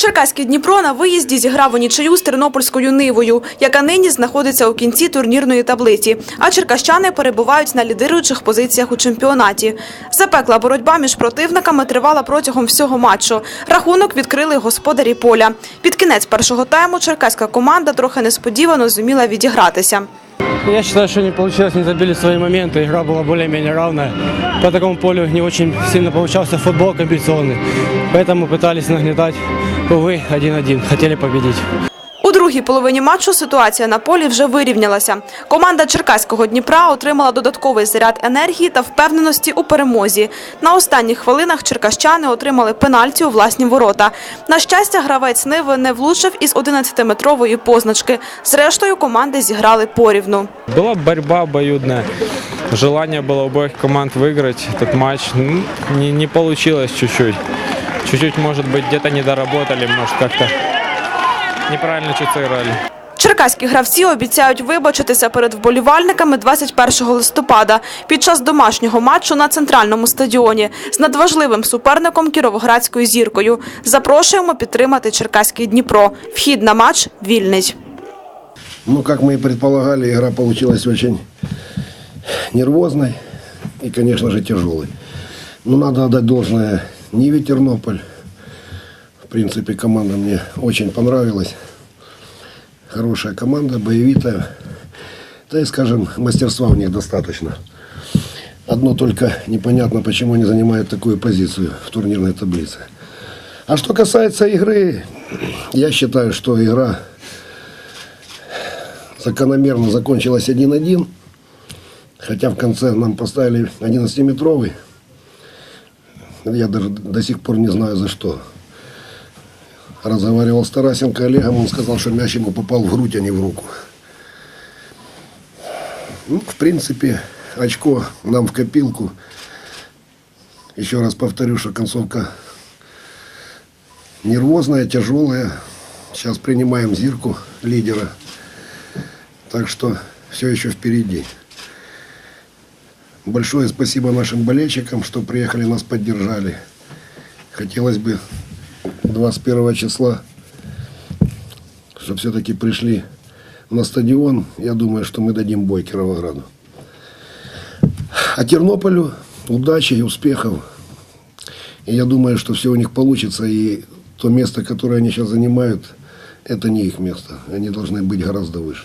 Черкаський Дніпро на виїзді зіграв у нічию з тернопільською нивою, яка нині знаходиться у кінці турнірної таблиці. А черкащани перебувають на лідируючих позиціях у чемпіонаті. Запекла боротьба між противниками тривала протягом всього матчу. Рахунок відкрили господарі поля. Під кінець першого тайму черкаська команда трохи несподівано зуміла відігратися. Я считаю, что не получилось, не забили свои моменты. Игра была более-менее равная. По такому полю не очень сильно получался футбол комбинационный. Поэтому пытались нагнетать. Увы, 1-1. Хотели победить. У другій половині матчу ситуація на полі вже вирівнялася. Команда Черкаського Дніпра отримала додатковий заряд енергії та впевненості у перемозі. На останніх хвилинах черкащани отримали пенальті у власні ворота. На щастя, гравець Ниви не влучив із 11-метрової позначки. Зрештою, команди зіграли порівну. Была борьба обоюдная. Желание было обоих команд выиграть этот матч. Ну, не, не получилось чуть-чуть. Чуть-чуть, может быть, где-то не доработали, может, как-то неправильно чуть сыграли. Черкаські гравці обіцяють вибачитися перед вболівальниками 21 листопада під час домашнього матчу на центральному стадіоні з надважливим суперником Кіровоградською зіркою. Запрошуємо підтримати Черкаський Дніпро. Вхід на матч вільний. Ну, как мы и предполагали, игра получилась очень нервозной и, конечно же, тяжелой. Но надо отдать должное Ниве Тернополь. В принципе, команда мне очень понравилась. Хорошая команда, боевитая. Да и, скажем, мастерства у них достаточно. Одно только непонятно, почему они занимают такую позицию в турнирной таблице. А что касается игры, я считаю, что игра закономерно закончилась 1-1. Хотя в конце нам поставили 11-метровый. Я даже до сих пор не знаю за что. Разговаривал с Тарасенко Олегом, он сказал, что мяч ему попал в грудь, а не в руку. Ну, в принципе, очко нам в копилку. Еще раз повторю, что концовка нервозная, тяжелая. Сейчас принимаем Зирку, лидера. Так что все еще впереди. Большое спасибо нашим болельщикам, что приехали, нас поддержали. Хотелось бы 21 числа, чтобы все-таки пришли на стадион. Я думаю, что мы дадим бой Кировограду. А Тернополю удачи и успехов. И я думаю, что все у них получится. И то место, которое они сейчас занимают, это не их место. Они должны быть гораздо выше.